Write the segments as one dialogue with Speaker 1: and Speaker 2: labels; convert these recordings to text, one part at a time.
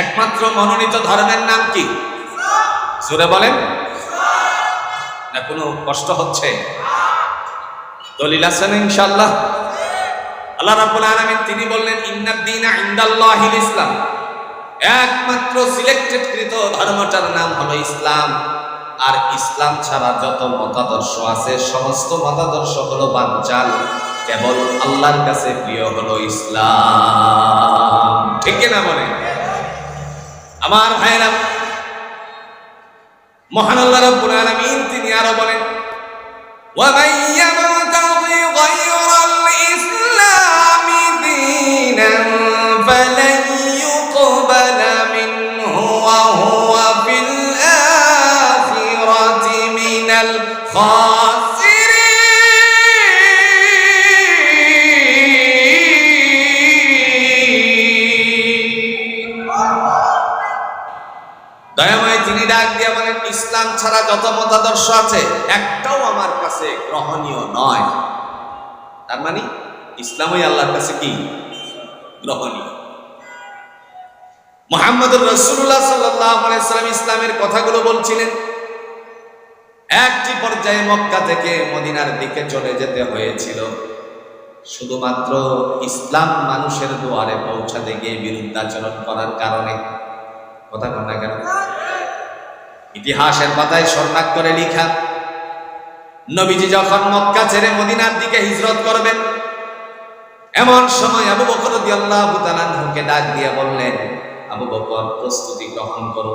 Speaker 1: একমাত্র মনোনীত ধর্মের নাম কি? জোরে বলেন। না, কোনো কষ্ট হচ্ছে? দলিল আছেন ইনশাআল্লাহ? আল্লাহ রাব্বুল আলামিন তিনি বললেন ইন্নাদ দীনা ইনদাল্লাহিল ইসলাম। একমাত্র সিলেক্টেড কৃত ধর্মটার নাম হলো ইসলাম। আর ইসলাম ছাড়া যত মতাদর্শ আছে, সমস্ত মতাদর্শ হলো বানচাল। কেবল আল্লাহর কাছে প্রিয় হলো ইসলাম। ঠিক না বলে আমার ভাইরা মহান আল্লাহ রাব্বুল আলামিন তিনি আরো বলেন ومن يبتغي غير الإسلام دينا فلن يقبل منه وهو في الآخرة من الخاسرين ইসলাম ছাড়া যত মতাদর্শ আছে, একটাও আমার কাছে গ্রহণীয় নয়। তার মানে ইসলামই আল্লাহর কাছে কি? গ্রহণীয়। মোহাম্মদুর রসুল্লাহ সাল্লাম ইসলামের কথাগুলো বলছিলেন, একটি পর্যায়ে মক্কা থেকে মদিনার দিকে চলে যেতে হয়েছিল। শুধুমাত্র ইসলাম মানুষের দুয়ারে পৌঁছাতে গিয়ে বিরুদ্ধাচরণ করার কারণে। কথা কন না কেন? ইতিহাসের পাতায় স্বর্ণাক্ষরে লিখা। নবীজি যখন মক্কা ছেড়ে মদিনার দিকে হিজরত করবেন, এমন সময় আবু বকর রাদিয়াল্লাহু ডাক দিয়ে বললেন, আবু বকর, প্রস্তুতি গ্রহণ করো।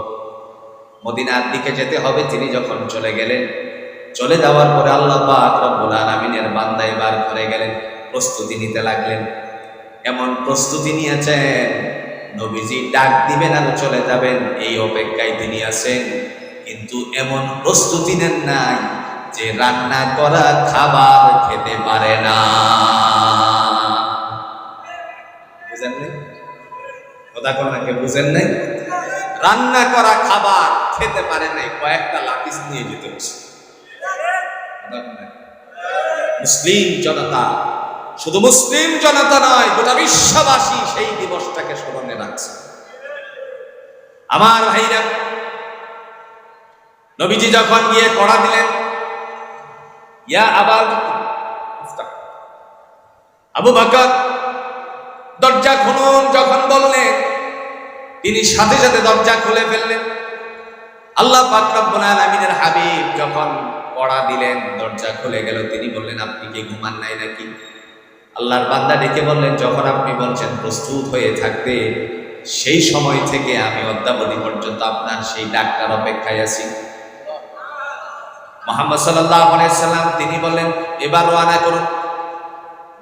Speaker 1: মদিনার দিকে যেতে হবে, তিনি যখন চলে গেলেন, চলে যাওয়ার পরে আল্লাহ পাক রব্বুল আলামিনের বান্দা এবার ঘরে গেলেন, প্রস্তুতি নিতে লাগলেন। এমন প্রস্তুতি নিয়েছেন, নবীজি ডাক দিবেন আর চলে যাবেন, এই অপেক্ষায় তিনি আছেন। কিন্তু এমন প্রস্তুতি নেন নাই যে রান্না করা খাবার খেতে পারে না। বুঝেন নাই? কথা কোনাকে বুঝেন নাই? রান্না করা খাবার খেতে পারে নাই, কয়েকটা লাকিস নিয়ে যেতে হচ্ছে? মুসলিম জনতা, শুধু মুসলিম জনতা নয়, গোটা বিশ্ববাসী সেই দিবসটাকে স্মরণে রাখছে। আমার ভাইরা নবীজি যখন গিয়ে কড়া দিলেন, ইয়া আবার আবু বকর দরজা খুলুন যখন বললেন, তিনি সাথে সাথে দরজা খুলে ফেললেন। আল্লাহ পাক রব্বুল আলামিনের হাবিব যখন কড়া দিলেন, দরজা খুলে গেল, তিনি বললেন, আপনি কি ঘুমান নাই নাকি? আল্লাহর বান্দা ডেকে বললেন, যখন আপনি বলছেন প্রস্তুত হয়ে থাকতে, সেই সময় থেকে আমি অদ্যাবধি পর্যন্ত আপনার সেই ডাক্তার অপেক্ষায় আছি। মোহাম্মদ সাল্লাহ সাল্লাম, তিনি বললেন, এবার রওনা করুন।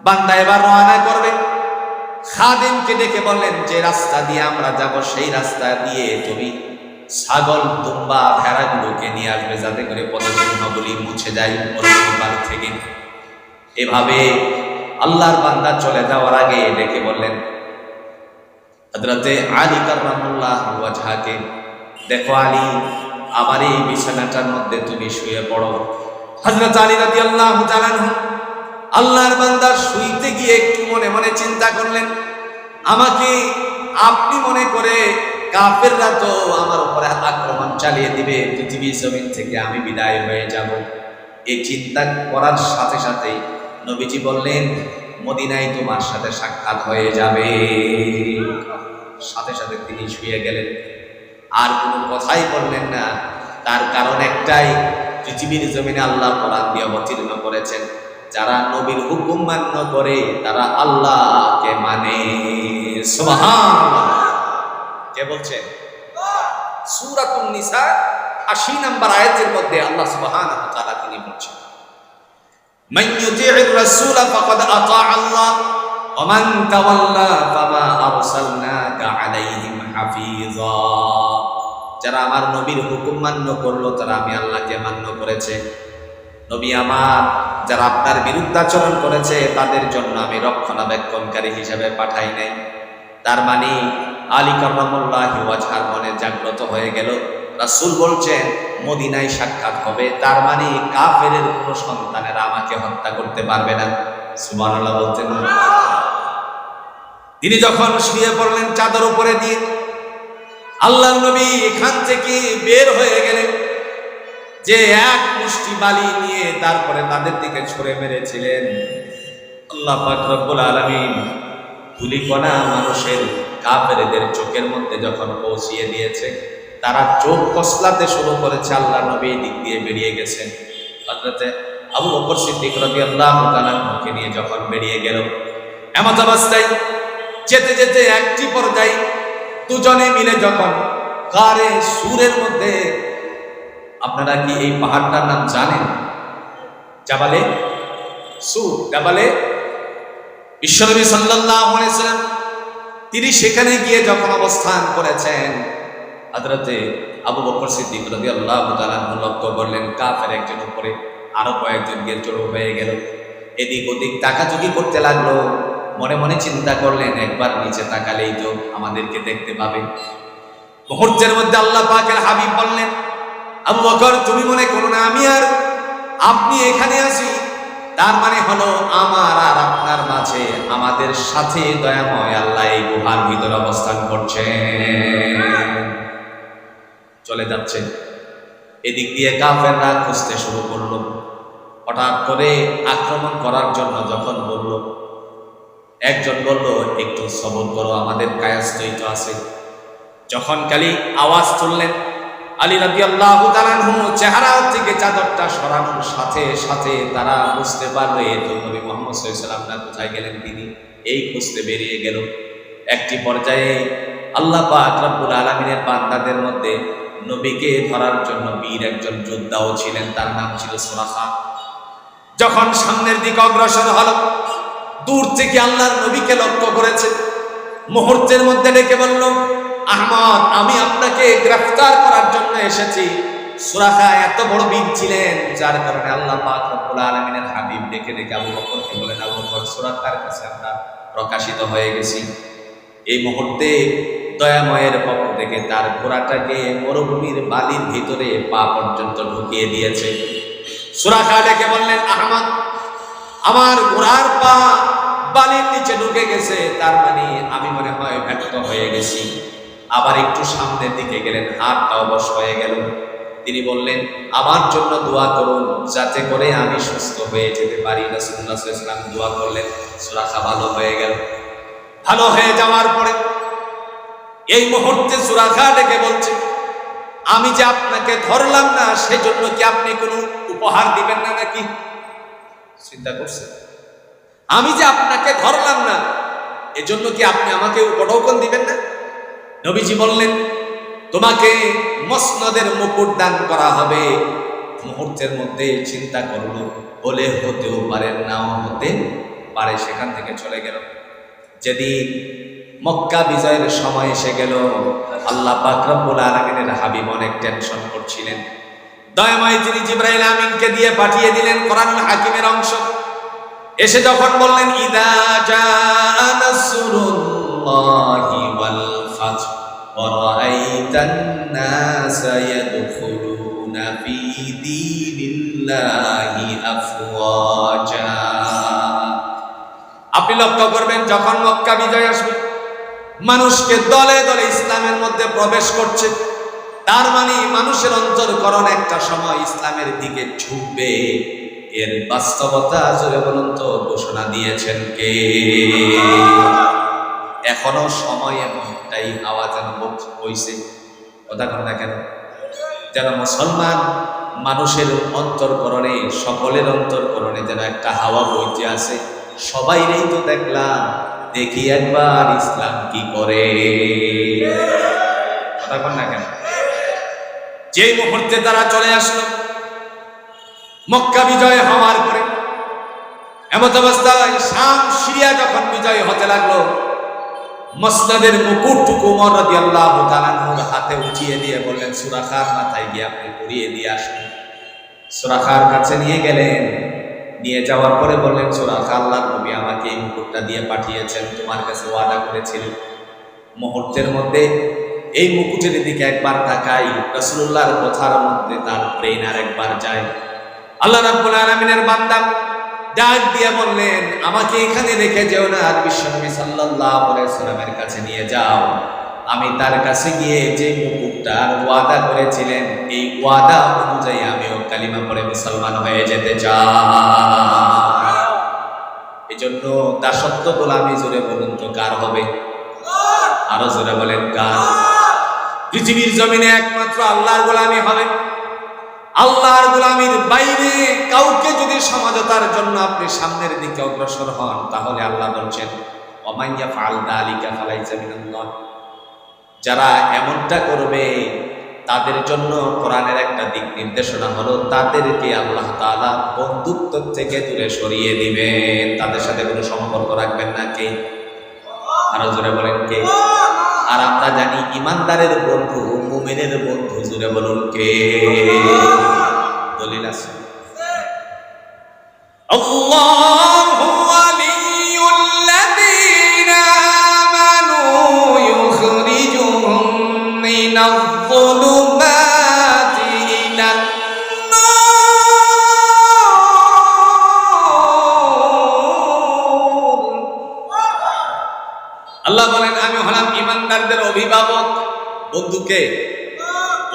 Speaker 1: বান্দা এবার রওনা করবে। খাদিমকে ডেকে বললেন, যে রাস্তা দিয়ে আমরা যাব, সেই রাস্তা দিয়ে তুমি ছাগল, দুম্বা, ভেড়াগুলোকে নিয়ে আসবে, যাতে করে পদচিহ্নগুলি মুছে যায় থেকে। এভাবে আল্লাহর বান্দা চলে যাওয়ার আগে ডেকে বললেন হজরতে আলী কার্লামুল্লাহ ওয়াজহাকে দেখো আলী আমার এই বিছানাটার মধ্যে তুমি শুয়ে পড়ো। হজরত আলী রাদি আল্লাহ আল্লাহর বান্দা শুইতে গিয়ে একটু মনে মনে চিন্তা করলেন, আমাকে আপনি মনে করে কাফেররা তো আমার উপরে আক্রমণ চালিয়ে দিবে, পৃথিবী জমিন থেকে আমি বিদায় হয়ে যাব। এই চিন্তা করার সাথে সাথেই নবীজি বললেন, মদিনায় তোমার সাথে সাক্ষাৎ হয়ে যাবে। সাথে সাথে তিনি শুয়ে গেলেন। আর কোনো কথাই বললেন না তার কারণ একটাই পৃথিবীর জমিনে আল্লাহ কোরআন দিয়ে অবতীর্ণ করেছেন যারা নবীর হুকুম মান্য করে তারা আল্লাহকে মানে সুবহানাল্লাহ কে বলছেন সূরাতুন নিসা 80 নম্বর আয়াতের মধ্যে আল্লাহ সুবহানাহু ওয়া তাআলা তিনি বলছেন من يطيع الرسول فقد أطاع الله ومن تولى فما أرسلناك عليهم حفيظا যারা আমার নবীর হুকুম মান্য করল, তারা আমি আল্লাহকে মান্য করেছে। নবী আমার, যারা আপনার বিরুদ্ধাচরণ করেছে, তাদের জন্য আমি রক্ষণাবেক্ষণকারী হিসেবে পাঠাই নাই। তার মানে আলী ওয়াজহার মনে জাগ্রত হয়ে গেল। রাসুল বলছেন, মদিনায় সাক্ষাৎ হবে। তার মানে কাফের কোনো সন্তানেরা আমাকে হত্যা করতে পারবে না। সুবহানাল্লাহ বলতেন তিনি যখন শুয়ে পড়লেন চাদর উপরে দিয়ে আল্লাহ নবী এখান থেকে বের হয়ে গেলেন যে এক মুষ্টি বালি নিয়ে তারপরে তাদের দিকে ছড়ে মেরেছিলেন। আল্লাহ পাক রব্বুল আলামিন ধুলিকণা মানুষের কাফেরদের চোখের মধ্যে যখন পৌঁছিয়ে দিয়েছে, তারা চোখ কসলাতে শুরু করেছে আল্লাহ নবী দিক দিয়ে বেরিয়ে গেছেন। হযরতে আবু বকর সিদ্দিক রাদিয়াল্লাহু তাআলাকে নিয়ে যখন বেরিয়ে গেল, এমন অবস্থায় যেতে যেতে একটি পর্যায়ে দুজনে মিলে যখন কারে সুরের মধ্যে, আপনারা কি এই পাহাড়টার নাম জানেন? জাবালে? সুর, জাবালে? বিশ্বনবী সাল্লাম তিনি সেখানে গিয়ে যখন অবস্থান করেছেন, হযরতে আবু বকর সিদ্দিক রাদিয়াল্লাহু তাআলা লক্ষ্য করলেন, কাফের একজন উপরে, আরও কয়েকজন গিয়ে জড়ো হয়ে গেল। এদিক ওদিক তাকাচুকি করতে লাগল। মনে মনে চিন্তা করলেন, একবার নিচে তাকালেই তো আমাদেরকে দেখতে পাবে। মুহূর্তের মধ্যে আল্লাহ পাকের হাবিব বললেন, আবু বকর, তুমি মনে করো না আমি আর আপনি এখানে আছি? তার মানে হলো আমার আর আপনার মাঝে, আমাদের সাথে দয়াময় আল্লাহ এই গুহার ভিতরে অবস্থান করছেন। চলে যাচ্ছে এদিক দিয়ে কাফেররা খুঁজতে শুরু করল। হঠাৎ করে আক্রমণ করার জন্য যখন বলল একজন বলল, একটু সবর করো, আমাদের কায়াস্তই তো আছে। যখন কালি আওয়াজ তুললেন, আলী রাবি আল্লাহ চেহারা থেকে চাদরটা সরানোর সাথে সাথে তারা বুঝতে পারবে তো নবী মোহাম্মদ সাল্লাম না কোথায় গেলেন তিনি? এই খুঁজতে বেরিয়ে গেল। একটি পর্যায়ে আল্লাহ পাক রব্বুল আলমিনের বান্দাদের মধ্যে নবীকে ধরার জন্য বীর একজন যোদ্ধাও ছিলেন, তার নাম ছিল সোরাখা যখন সামনের দিকে অগ্রসর হল দূর থেকে আল্লাহর নবীকে লক্ষ্য করেছে। মুহূর্তের মধ্যে ডেকে বলল, আহমদ, আমি আপনাকে গ্রেফতার করার জন্য এসেছি। সুরাখা এত বড় বীর ছিলেন, যার কারণে আল্লাহ পাক রব্বুল আলামিনের হাবিব ডেকে ডেকে আবু বকরকে বলেন আবু বকর সুরাখার কাছে আমরা প্রকাশিত হয়ে গেছি। এই মুহূর্তে দয়াময়ের পক্ষ থেকে তার ঘোড়াটাকে মরুভূমির বালির ভিতরে পা পর্যন্ত ঢুকিয়ে দিয়েছে। সুরাখা ডেকে বললেন, আহমদ আমার ঘোড়ার পা বালির নিচে ঢুকে গেছে, তার মানে আমি মনে হয় ব্যর্থ হয়ে গেছি। আবার একটু সামনের দিকে গেলেন, হাতটা অবশ হয়ে গেল। তিনি বললেন, আমার জন্য দোয়া করুন, যাতে করে আমি সুস্থ হয়ে যেতে পারি। আলাইহি দোয়া করলেন সুরাখা ভালো হয়ে গেল। ভালো হয়ে যাওয়ার পরে এই মুহূর্তে সুরাখা ডেকে বলছে, আমি যে আপনাকে ধরলাম না, সেজন্য কি আপনি কোনো উপহার দিবেন না নাকি? চিন্তা করছে আমি যে আপনাকে ধরলাম না, এজন্য কি আপনি আমাকে উপঢৌকন দিবেন না? নবীজি বললেন, তোমাকে মসনদের মুকুট দান করা হবে। মুহূর্তের মধ্যে চিন্তা করল, বলে হতেও পারে, নাও হতে পারে, সেখান থেকে চলে গেল। যেদিন মক্কা বিজয়ের সময় এসে গেল, আল্লাহ পাক রব্বুল আলামিনের হাবিব অনেক টেনশন করছিলেন। দয়াময় যিনি জিব্রাইল আমিনকে দিয়ে পাঠিয়ে দিলেন কোরআনুল হাকিমের অংশ, এসে যখন বললেন, ইদা নাসরুল্লাহি ওয়াল ফাত ওয়া রাআইতান নাসা ইয়াদখুলুনা ফি দীনিল্লাহি আফওয়াজা। আপনি লক্ষ্য করবেন, যখন মক্কা বিজয় আসবে, মানুষকে দলে দলে ইসলামের মধ্যে প্রবেশ করছে। তার মানে মানুষের অন্তরকরণ একটা সময় ইসলামের দিকে ঝুঁকবে। এর বাস্তবতা জোরে বলুন তো, ঘোষণা দিয়েছেন কে? এখনও সময় এমনটাই আওয়াজ যেন হইছে কথা কথা কেন? যেন মুসলমান মানুষের অন্তরকরণে, সকলের অন্তরকরণে যেন একটা হাওয়া বইতে আছে। সবাইরেই তো দেখলাম, দেখি একবার ইসলাম কি করে। কথা কন না কেন? যেই মুহূর্তে তারা চলে আসলো, মক্কা বিজয় হওয়ার পরে, এমত অবস্থায় শাম সিরিয়া যখন বিজয় হতে লাগল মসনাদের মুকুটটুকু উমর রাদিয়াল্লাহু তাআলার হাতে উঠিয়ে দিয়ে বললেন সুরাখার মাথায় গিয়ে আপনি পরিয়ে দিয়ে আসুন। সুরাখার কাছে নিয়ে গেলেন। নিয়ে যাওয়ার পরে বললেন সুরাখা আল্লাহ নবী আমাকে এই মুকুটটা দিয়ে পাঠিয়েছেন, তোমার কাছে ওয়াদা করেছিল মুহূর্তের মধ্যে এই মুকুটের দিকে একবার তাকাই, রাসূলুল্লাহর কথার মধ্যে তার ব্রেন আর একবার যায়। আল্লাহ রাব্বুল আলামিনের বান্দা ডাক দিয়ে বললেন, আমাকে এখানে রেখে যেও না, আর বিশ্বনবী সাল্লাল্লাহু আলাইহি সাল্লামের কাছে নিয়ে যাও। আমি তার কাছে গিয়ে যে মুকুটটার ওয়াদা করেছিলেন, এই ওয়াদা অনুযায়ী আমিও কালিমা পড়ে মুসলমান হয়ে যেতে চাই। এই জন্য দাসত্ব গোলামি জোরে বলুন তো, কার হবে? আরও জোরে বলেন, কার? পৃথিবীর জমিনে একমাত্র আল্লাহর গোলামি হবে। আল্লাহর গোলামির বাইরে কাউকে যদি সমাজতার জন্য আপনি সামনের দিকে অগ্রসর হন, তাহলে আল্লাহ বলছেন অমাইয়া ফাল দালিকা ফালাইসা মিনাল্লাহ যারা এমনটা করবে, তাদের জন্য কোরআনের একটা দিক নির্দেশনা হলো, তাদেরকে আল্লাহ তাআলা বন্ধুত্ব থেকে দূরে সরিয়ে দিবেন। তাদের সাথে কোনো সম্পর্ক রাখবেন না কে? আরও জোরে বলেন কে? আর আমরা জানি ইমানদারের বন্ধু মুমেনের বন্ধু জুড়ে বলুন কে? দলিল আছে। আল্লাহ! অভিভাবক বন্ধুকে?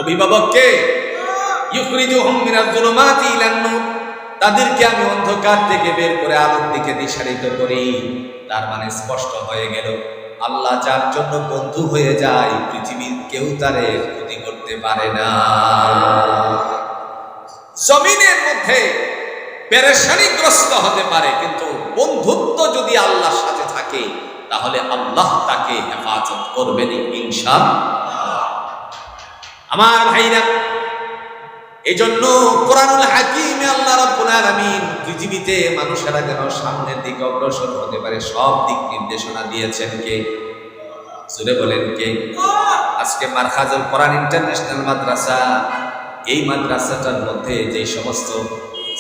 Speaker 1: অভিভাবককে? তাদেরকে আমি অন্ধকার থেকে বের করে আলোর দিকে দিশারিত করি। তার মানে স্পষ্ট হয়ে গেল, আল্লাহ যার জন্য বন্ধু হয়ে যায়, পৃথিবীর কেউ তারে ক্ষতি করতে পারে না। জমিনের মধ্যে পেরেশানিগ্রস্ত হতে পারে, কিন্তু বন্ধুত্ব যদি আল্লাহর সাথে থাকে তাহলে আল্লাহ তাকে হেফাজত করবেন ইনশা আমার ভাইরা এই জন্য কোরআনুল হাকিমে আল্লাহ রাব্বুল আলামিন পৃথিবীতে মানুষেরা যেন সামনের দিকে অগ্রসর হতে পারে, সব দিক নির্দেশনা দিয়েছেন কে? জুড়ে বলেন কে? আজকে মারখাজুল কোরআন ইন্টারন্যাশনাল মাদ্রাসা, এই মাদ্রাসাটার মধ্যে যে সমস্ত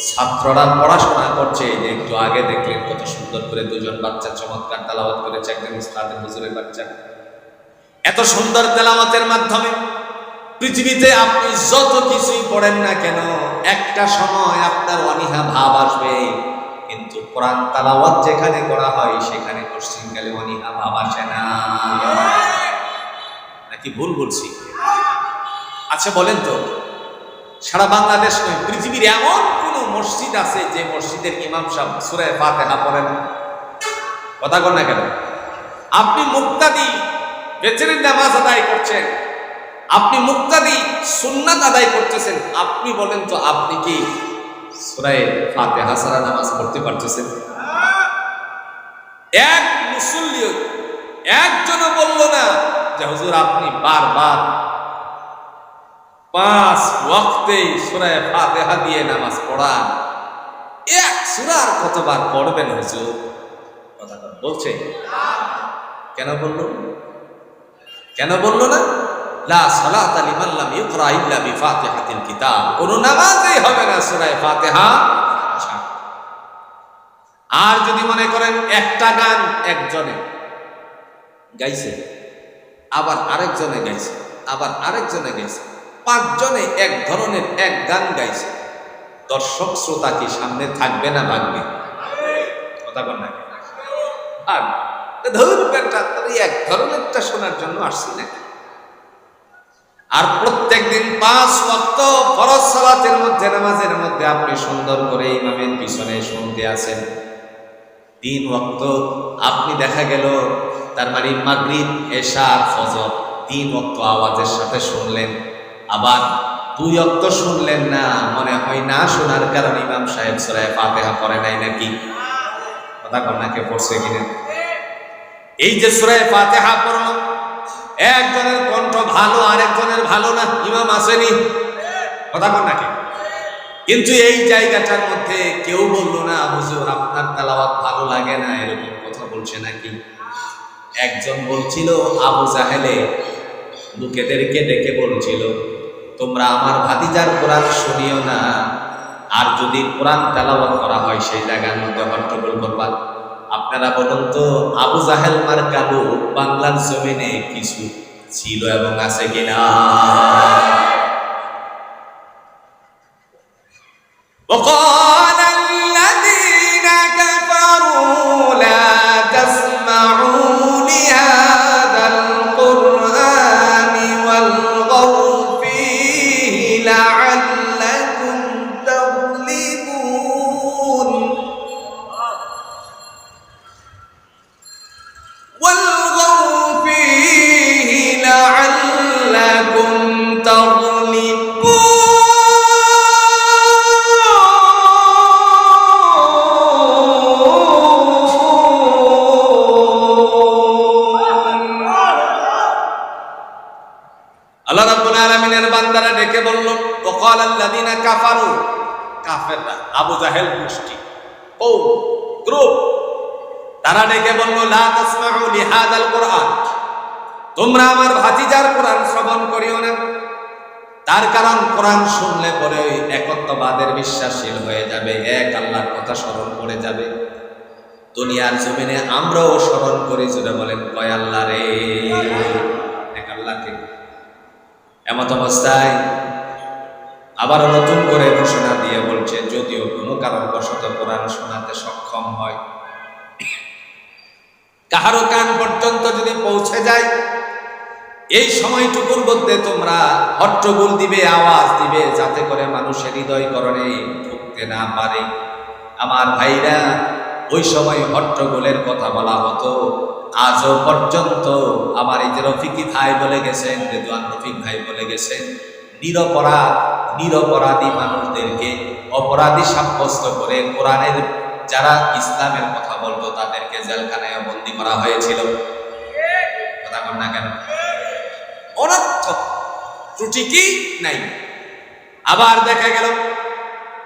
Speaker 1: ছাত্ররা পড়াশোনা করছে। যে একটু আগে দেখলেন কত সুন্দর করে দুজন বাচ্চা চমৎকার তেলাওয়াত করেছে, একজন উস্তাদের হুজুরের বাচ্চা। এত সুন্দর তেলাওয়াতের মাধ্যমে পৃথিবীতে আপনি যত কিছুই পড়েন না কেন, একটা সময় আপনার অনীহা ভাব আসবে। কিন্তু কোরআন তালাওয়াত যেখানে করা হয়, সেখানে পশ্চিমকালে অনীহা ভাব আসে না। নাকি ভুল বলছি? আচ্ছা বলেন তো। সারা বাংলাদেশ নয়, পৃথিবীর এমন কোন মসজিদ আছে যে মসজিদের ইমাম সাহেব সুরে ফাতেহা পড়েন কথা কর না কেন? আপনি মুক্তাদি বেচেনের নামাজ আদায় করছেন, আপনি মুক্তাদি সুন্নাত আদায় করতেছেন, আপনি বলেন তো আপনি কি সুরায় ফাতেহা সারা নামাজ পড়তে পারতেছেন? এক মুসল্লি, একজনও বলল না যে, হুজুর, আপনি বারবার পাঁচ ওয়াক্তেই সুরায় ফাতেহা দিয়ে নামাজ পড়ান। এক সুরার কতবার পড়বেন হুজুর? কথা বলছে। কেন বলল? কেন বলল না? লা সালাত লিমান লাম ইকরা ইল্লা বিফাতিহাতিল কিতাব। কোন নামাজই হবে না সূরা ফাতিহা। ছাড়া। আর যদি মনে করেন একটা গান একজনে গাইছে, আবার আরেকজনে গাইছে, আবার আরেকজনে গাইছে পাঁচজনে এক ধরনের এক গান গাইছে। দর্শক, শ্রোতা কি সামনে থাকবে না ভাগবে না আর ধরুন এই এক ধরনেরটা শোনার জন্য আসছি নাকি? আর প্রত্যেক দিন পাঁচ ওয়াক্ত ফরজ সালাতের মধ্যে, নামাজের মধ্যে আপনি সুন্দর করে ইমামের পিছনে শুনতে আছেন। তিন ওয়াক্ত আপনি দেখা গেল, তার মানে মাগরিব এশা ফজর, তিন ওয়াক্ত আওয়াজের সাথে শুনলেন। আবার দুই অক্ত শুনলেন না, মনে হয় না শোনার কারণে ইমাম সাহেব সরায় ফাতেহা করে নাই নাকি? কথা কন্যাকে পড়ছে কিনা? এই যে সুরায় ফাতেহা পড়ল একজনের কণ্ঠ ভালো, আরেকজনের ভালো না, ইমাম আসেনি? কথা কন নাকি কিন্তু এই জায়গাটার মধ্যে কেউ বলল না, হুজুর, আপনার তেলাওয়াত ভালো লাগে না? এরকম কথা বলছে নাকি? একজন বলছিল, আবু জাহেলে লোকেদেরকে ডেকে বলছিল। তোমরা আমার ভাতিজার কোরআন শুনিও না আর যদি কোরআন তেলাওয়াত করা হয় সেই জায়গার মধ্যে হট্টগোল করবা আপনারা বলুন তো আবু জাহেল মার কাবু বাংলার জমিনে কিছু ছিল এবং আছে কিনা وقال জাহেল গোষ্ঠী ও গ্রুপ, তারা ডেকে বলল, লা তাসমাউ লিহাদাল তোমরা আমার ভাতিজার কোরআন শ্রবণ করিও না। তার কারণ কোরআন শুনলে পরে একত্ববাদের বিশ্বাসশীল হয়ে যাবে, এক আল্লাহর কথা স্মরণ করে যাবে। দুনিয়ার জমিনে আমরাও স্মরণ করি, জুড়ে বলেন, কয় আল্লাহ রে, এক আল্লাহকে? এমত অবস্থায় আবারও নতুন করে ঘোষণা দিয়ে বলছে, যদিও কোনো কারণবশত কোরআন শোনাতে সক্ষম হয়। কাহারো কান পর্যন্ত যদি পৌঁছে যায়, এই সময়টুকুর মধ্যে তোমরা হট্টগোল দিবে, আওয়াজ দিবে, যাতে করে মানুষের হৃদয় করণে ঢুকতে না পারে। আমার ভাইরা, ওই সময় হট্টগোলের কথা বলা হতো। আজও পর্যন্ত আমার এই যে রফিকি ভাই বলে গেছেন রেদওয়ান রফিক ভাই বলে গেছেন নিরপরাধ, নিরপরাধী মানুষদেরকে অপরাধী সাব্যস্ত করে কোরআনের যারা ইসলামের কথা বলতো তাদেরকে জেলখানায় বন্দি করা হয়েছিল। কথা কন না কেন? অনর্থক ত্রুটি কি? নাই। আবার দেখা গেল,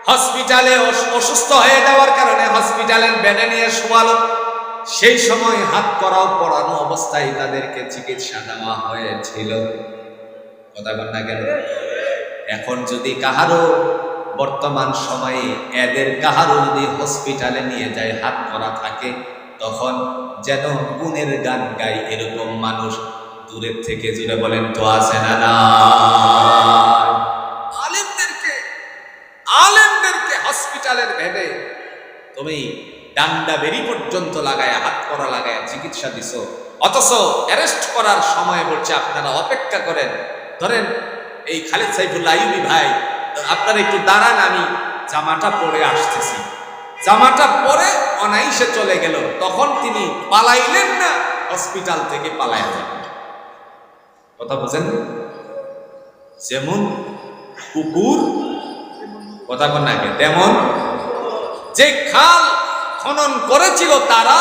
Speaker 1: হসপিটালে অস- অসুস্থ হয়ে যাওয়ার কারণে হসপিটালের বেডে নিয়ে শোয়ালো। সেই সময় হাত করাও পড়ানো অবস্থায় তাদেরকে চিকিৎসা দেওয়া হয়েছিল। কথা বল না কেন? এখন যদি কাহারও বর্তমান সময়ে এদের কাহারও যদি হসপিটালে নিয়ে যায়, হাত করা থাকে, তখন যেন গুণের গান গায় এরকম মানুষ দূরের থেকে জুড়ে বলেন, তো আছে না আলেমদেরকে আলেমদেরকে হসপিটালের ভেবে তুমি ডান্ডা বেরি পর্যন্ত লাগায়, হাত করা লাগায় চিকিৎসা দিছ। অথচ অ্যারেস্ট করার সময় বলছে, আপনারা অপেক্ষা করেন ধরেন, এই খালিদ সাইফুল্লাহ আইয়ুবী ভাই, আপনারা একটু দাঁড়ান, আমি জামাটা পরে আসতেছি। জামাটা পরে অনাইসে চলে গেল। তখন তিনি পালাইলেন না, হসপিটাল থেকে পালাইলেন। কথা বুঝেন যেমন কুকুর, কথা কন নাকি তেমন যে খাল খনন করেছিল তারা,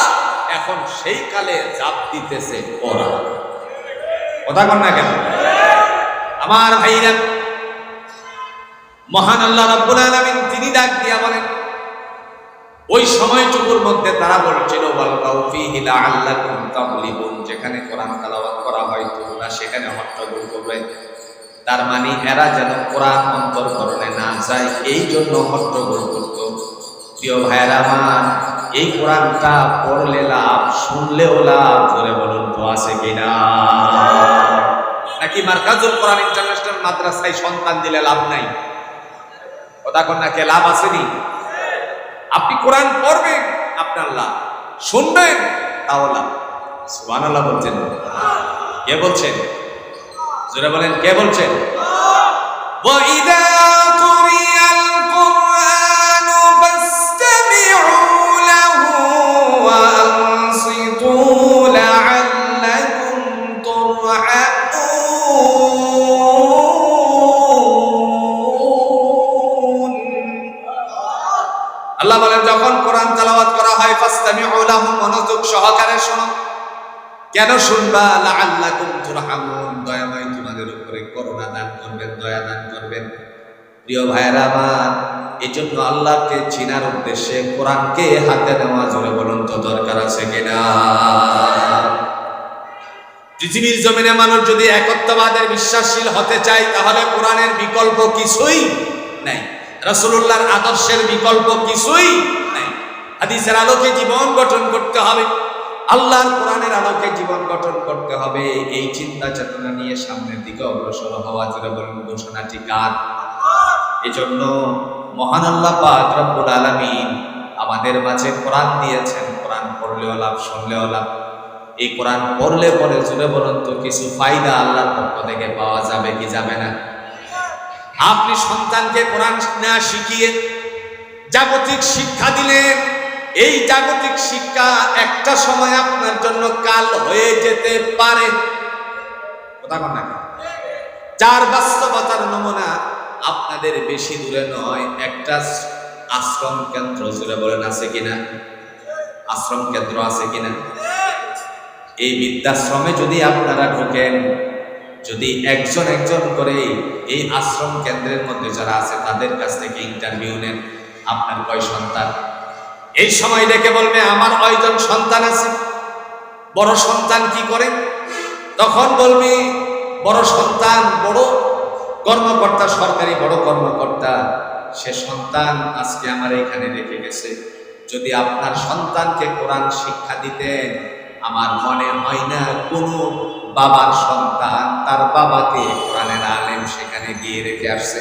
Speaker 1: এখন সেই কালে জাপ দিতেছে ওরা। কথা কন না কেন? আমার ভাইরা মহান আল্লাহ রাব্বুল আলামিন তিনি ডাক দিয়া বলেন, ওই সময়টুকুর মধ্যে তারা বলছিল যেখানে কোরআন তেলাওয়াত করা হয়, তোমরা সেখানে হট্টগোল করবে। তার মানে এরা যেন কোরআন অন্তর্করণে না যায়, এই জন্য হট্টগোল করত। প্রিয় ভাইয়েরা আমার, এই কোরআনটা পড়লে লাভ, শুনলেও লাভ ধরে বলুন তো আছে কিনা? নাকি মার্কাজুল কোরআন ইন্টারন্যাশনাল মাদ্রাসায় সন্তান দিলে লাভ নাই কথা কন নাকি লাভ আসেনি আপনি কোরআন পড়বেন আপনার লাভ শুনবেন তাও লাভ সুবহানাল্লাহ বলছেন কে বলছেন জোরে বলেন কে বলছেন وَإِذَا আল্লাহ বলেন, যখন কোরআন তেলাওয়াত করা হয়, ফাস্তামিউ লাহু মনোযোগ সহকারে শোনো। কেন শুনবা? লাআল্লাকুম তুরহামুন। দয়াময় তোমাদের উপরে করুণা দান করবেন, দয়া দান করবেন। প্রিয় ভাইয়েরা আমার এই জন্য আল্লাহকে চিনার উদ্দেশ্যে কোরআনকে হাতে নেওয়া জোরে বলুন তো, দরকার আছে কিনা? পৃথিবীর জমিনে মানুষ যদি একত্ববাদের বিশ্বাসশীল হতে চায়, তাহলে কোরআনের বিকল্প কিছুই নাই। রসুল্লাহর আদর্শের বিকল্প কিছুই নাই। হাদিসের আলোকে জীবন গঠন করতে হবে। আল্লাহর কোরআনের আলোকে জীবন গঠন করতে হবে। এই চিন্তা চেতনা নিয়ে সামনের দিকে অগ্রসর হওয়া জুড়ে বলুন ঘোষণাটি কার? এজন্য মহান আল্লাহ পাক রব্বুল আলামিন আমাদের মাঝে কোরআন দিয়েছেন। কোরআন পড়লেও লাভ, শুনলেও লাভ। এই কোরআন পড়লে পরে জুড়ে বলুন তো, কিছু ফায়দা আল্লাহর পক্ষ থেকে পাওয়া যাবে কি যাবে না? আপনি সন্তানকে কোরআন না শিখিয়ে জাগতিক শিক্ষা দিলেন এই জাগতিক শিক্ষা একটা সময় আপনার জন্য কাল হয়ে যেতে পারে। কথা যার বাস্তবতার নমুনা আপনাদের বেশি দূরে নয়, একটা আশ্রম কেন্দ্র জুড়ে বলেন, আছে কিনা? আশ্রম কেন্দ্র আছে কিনা? এই বৃদ্ধাশ্রমে যদি আপনারা ঢোকেন যদি একজন একজন করে এই আশ্রম কেন্দ্রের মধ্যে যারা আছে, তাদের কাছ থেকে ইন্টারভিউ নেন, আপনার কয় সন্তান? এই সময় ডেকে বলবে, আমার কয়জন সন্তান আছে? বড় সন্তান কি করে? তখন বলবি, বড় সন্তান, বড় কর্মকর্তা, সরকারি বড় কর্মকর্তা, সে সন্তান আজকে আমার এখানে রেখে গেছে। যদি আপনার সন্তানকে কোরআন শিক্ষা দিতেন, আমার মনে হয় না কোনো বাবার সন্তান, তার বাবাকে কোরআনের আলেম সেখানে গিয়ে রেখে আসছে।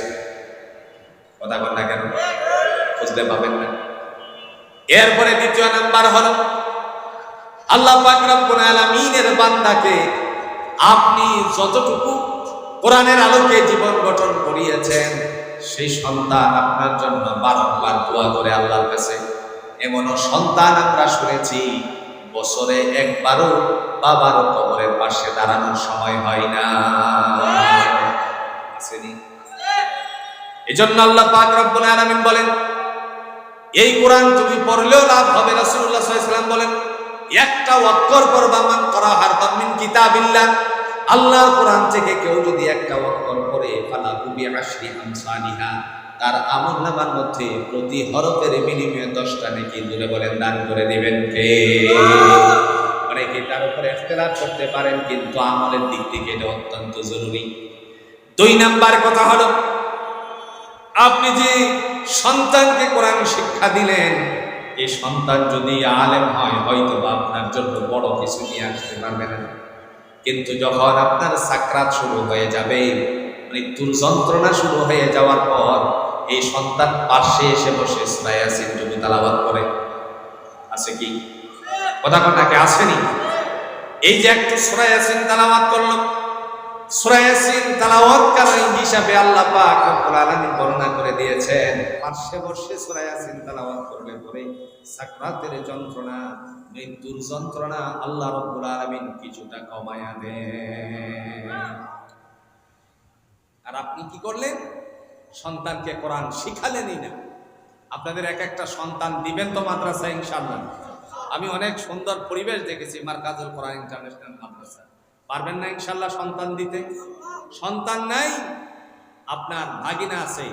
Speaker 1: কথা বল না কেন? বুঝতে পাবেন না। এরপরে দ্বিতীয় নাম্বার হলো, আল্লাহ পাক রব্বুল আলামিনের বান্দাকে আপনি যতটুকু কোরআনের আলোকে জীবন গঠন করিয়েছেন, সেই সন্তান আপনার জন্য বারংবার দোয়া করে আল্লাহর কাছে। এমনও সন্তান আমরা শুনেছি বছরে একবারও বাবার কবরের পাশে দাঁড়ানোর সময় হয় না। আসেনি? এজন্য আল্লাহ পাক রব্বুল আলামিন বলেন, এই কোরআন তুমি পড়লেও লাভ হবে, রাসূলুল্লাহ সাল্লাল্লাহু বলেন, একটা অক্ষর পড়বা মান করা হারদাম মিন কিতাবিল্লাহ। আল্লাহর কোরআন থেকে কেউ যদি একটা অক্ষর পড়ে, ফালা কুবি আশরি আমসালিহা তার আমল নামার মধ্যে প্রতি হরফের বিনিময়ে দশটা নাকি দূরে বলেন, দান করে দিবেন কে? অনেকে তার উপরে ইখতিলাফ করতে পারেন, কিন্তু আমলের দিক থেকে এটা অত্যন্ত জরুরি। দুই নাম্বার কথা হলো, আপনি যে সন্তানকে কোরআন শিক্ষা দিলেন এই সন্তান যদি আলেম হয় হয়তো বা আপনার জন্য বড় কিছু নিয়ে আসতে পারবে না। কিন্তু যখন আপনার সাকরাত শুরু হয়ে যাবে মৃত্যুর যন্ত্রণা শুরু হয়ে যাওয়ার পর এই সন্তান পাশে এসে বসে সুরায়াসিন যদি তালাবাদ করে। আছে কি? কথা কন্যাকে আসেনি এই যে একটু সুরায়াসিন তালাবাদ করল। সুরায়াসিন তালাওয়াতকারী হিসাবে আল্লাহ পাক রব্বুল আলামিন বর্ণনা করে দিয়েছেন পার্শ্বে বসে সুরায়াসিন তালাওয়াত করলে পরে সাকরাতের যন্ত্রণা, মৃত্যুর যন্ত্রণা আল্লাহ রব্বুল আলামিন কিছুটা কমায়া দেন। আর আপনি কি করলেন? সন্তানকে কোরআন শিখালেনই না। আপনাদের এক একটা সন্তান দিবেন তো মাদ্রাসা ইনশাআল্লাহ। আমি অনেক সুন্দর পরিবেশ দেখেছি মার্কাজুল কোরআন ইন্টারন্যাশনাল মাদ্রাসা। পারবেন না ইনশাল্লাহ সন্তান দিতে? সন্তান নাই, আপনার ভাগিনা আছে,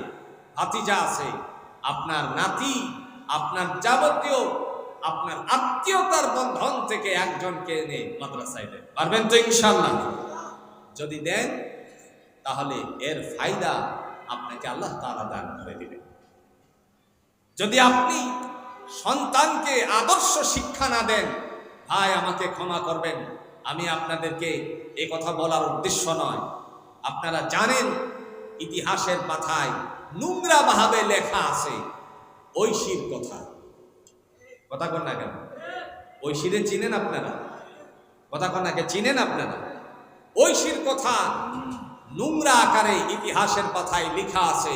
Speaker 1: ভাতিজা আছে, আপনার নাতি, আপনার যাবতীয়, আপনার আত্মীয়তার বন্ধন থেকে একজনকে এনে মাদ্রাসায় দেন। পারবেন তো ইনশাল্লাহ যদি দেন, তাহলে এর ফায়দা আপনাকে আল্লাহ তাআলা দান করে দিবেন যদি আপনি সন্তানকে আদর্শ শিক্ষা না দেন, ভাই আমাকে ক্ষমা করবেন। আমি আপনাদেরকে এ কথা বলার উদ্দেশ্য নয়। আপনারা জানেন, ইতিহাসের পাথায় নোংরা ভাবে লেখা আছে, ঐশীর কথা। কথা কন না কেন? ঐশীরে চিনেন আপনারা? কথা কন নাকে চিনেন আপনারা? ঐশীর কথা নোংরা আকারে ইতিহাসের পাথায় লেখা আছে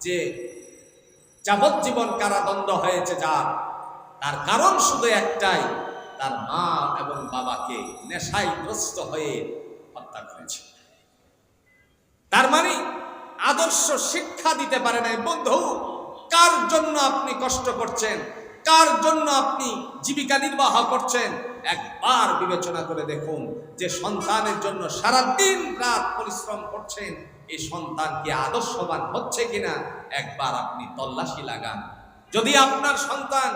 Speaker 1: যে যাবজ্জীবন কারাদণ্ড হয়েছে যার। তার কারণ শুধু একটাই, তার মা এবং বাবাকে নেশায় গ্রস্ত হয়ে হত্যা করেছে। তার মানে আদর্শ শিক্ষা দিতে পারে নাই। বন্ধু, কার জন্য আপনি কষ্ট করছেন? কার জন্য আপনি জীবিকা নির্বাহ করছেন? একবার বিবেচনা করে দেখুন যে সন্তানের জন্য সারা দিন রাত পরিশ্রম করছেন, এই সন্তান কি আদর্শবান হচ্ছে কিনা? একবার আপনি তল্লাশি লাগান। যদি আপনার সন্তান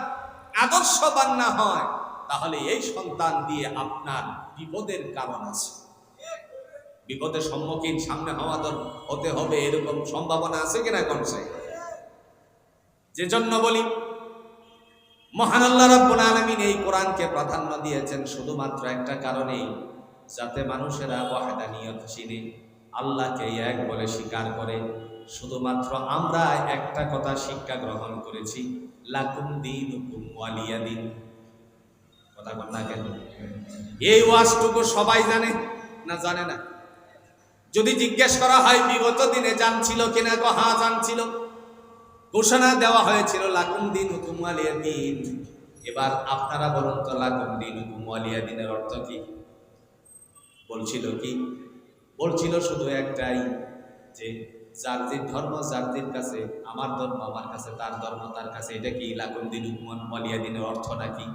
Speaker 1: আদর্শবান না হয়, তাহলে এই সন্তান দিয়ে আপনার বিপদের কারণ আছে। বিপদের সম্মুখীন সামনে হওয়া হতে হবে, এরকম সম্ভাবনা আছে কিনা কমছে যে জন্য বলি, মহান আল্লাহ রাব্বুল আলামিন এই কোরআনকে প্রাধান্য দিয়েছেন শুধুমাত্র একটা কারণেই। যাতে মানুষেরা ওয়াহদানিয়ত চিনে, আল্লাহকে এক বলে স্বীকার করে। শুধুমাত্র আমরা একটা কথা শিক্ষা গ্রহণ করেছি, লাকুম দিন হুকুম ওয়ালিয়া দিন। কথা বল না কেন? এই ওয়াজটুকু সবাই জানে না জানে না? যদি জিজ্ঞেস করা হয়, বিগত দিনে জানছিল কিনা গো? হ্যাঁ জানছিল। ঘোষণা দেওয়া হয়েছিল, লাকুম দিন হুকুম ওয়ালিয়া দিন। এবার আপনারা বলুন তো, লাকুম দিন হুকুম ওয়ালিয়া দিনের অর্থ কি? বলছিল কি? বলছিল শুধু একটাই যে যে ধর্ম দিন কাছে, আমার ধর্ম আমার কাছে, তার ধর্ম তার কাছে, এটা কি লাগুন দিন মলিয়া দিনের অর্থ নাকি?